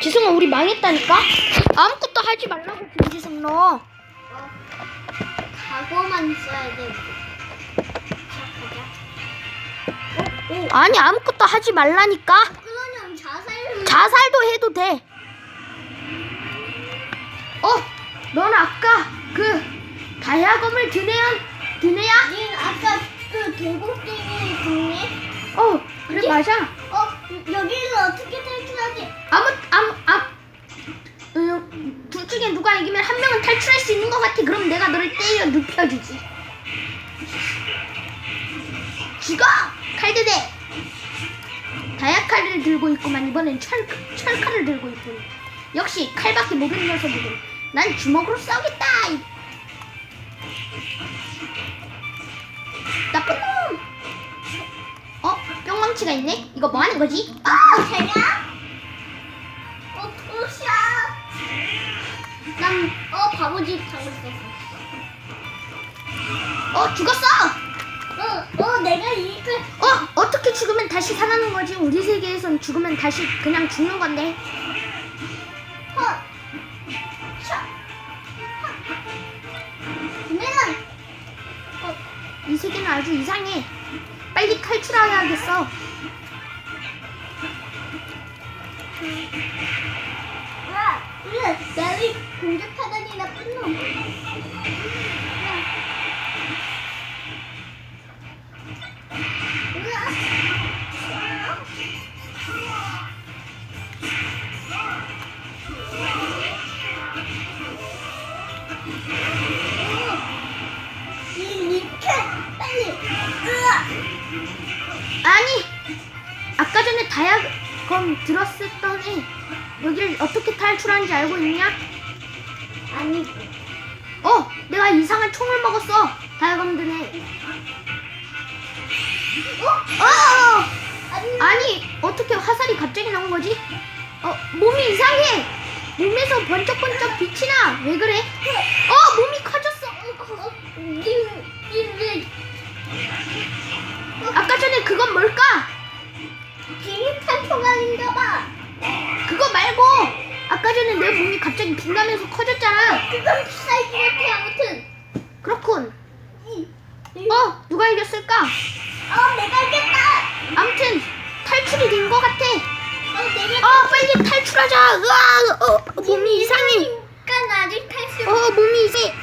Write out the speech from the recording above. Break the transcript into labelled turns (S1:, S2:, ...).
S1: 지승아 우리 망했다니까? 아무것도 하지 말라고 김지승 너.
S2: 어, 각오만 써야 돼. 어, 오,
S1: 아니 아무것도 하지 말라니까.
S2: 그러면 자살을.
S1: 자살도 해도 돼. 어, 넌 아까 그 다이아검을 드네야 드네야?
S2: 닌 아까 그 돌고갱이 동네?
S1: 어, 그래 맞아.
S2: 어, 여기를 어떻게 탈출하지?
S1: 아무 아무 아. 음, 둘 중에 누가 이기면 한 명은 탈출할 수 있는 것 같아. 그럼 내가 너를 때려 눕혀주지. 죽어! 칼드대! 다이아칼을 들고 있구만. 이번엔 철, 철칼을 들고 있군. 역시 칼밖에 모르는 녀석이군. 난 주먹으로 싸우겠다! 뿅망치가 있네? 이거 뭐 하는 거지? 아!
S2: 쟤야? 어, 도시야. 난, 어, 바보집 하고 있었어.
S1: 어, 죽었어!
S2: 어, 어, 내가 이걸.
S1: 어, 어떻게 죽으면 다시 살아나는 거지? 우리 세계에선 죽으면 다시 그냥 죽는 건데. 이 세계는 아주 이상해. 빨리 탈출해야겠어.
S2: 와, 으, 나를 공격하다니 나쁜 놈. 빨리.
S1: 아니, 아까 전에 다이아검 들었었더니 여기를 어떻게 탈출하는지 알고 있냐?
S2: 아니,
S1: 어, 내가 이상한 총을 먹었어. 다이아검 드네.
S2: 어?
S1: 어,
S2: 아니,
S1: 아니, 어떻게 화살이 갑자기 나온 거지? 어, 몸이 이상해. 몸에서 번쩍번쩍 빛이 나. 왜 그래? 아까 전에 내 몸이 갑자기 빛나면서 커졌잖아.
S2: 그건 비싸지 같아 아무튼.
S1: 그렇군. 어, 누가 이겼을까?
S2: 어, 내가 이겼다.
S1: 아무튼 탈출이 된 것 같아.
S2: 어, 내가.
S1: 어, 빨리 탈출하자. 으아, 어, 몸이 이상해.
S2: 그러니까 나를 탈출.
S1: 어, 몸이 이상해.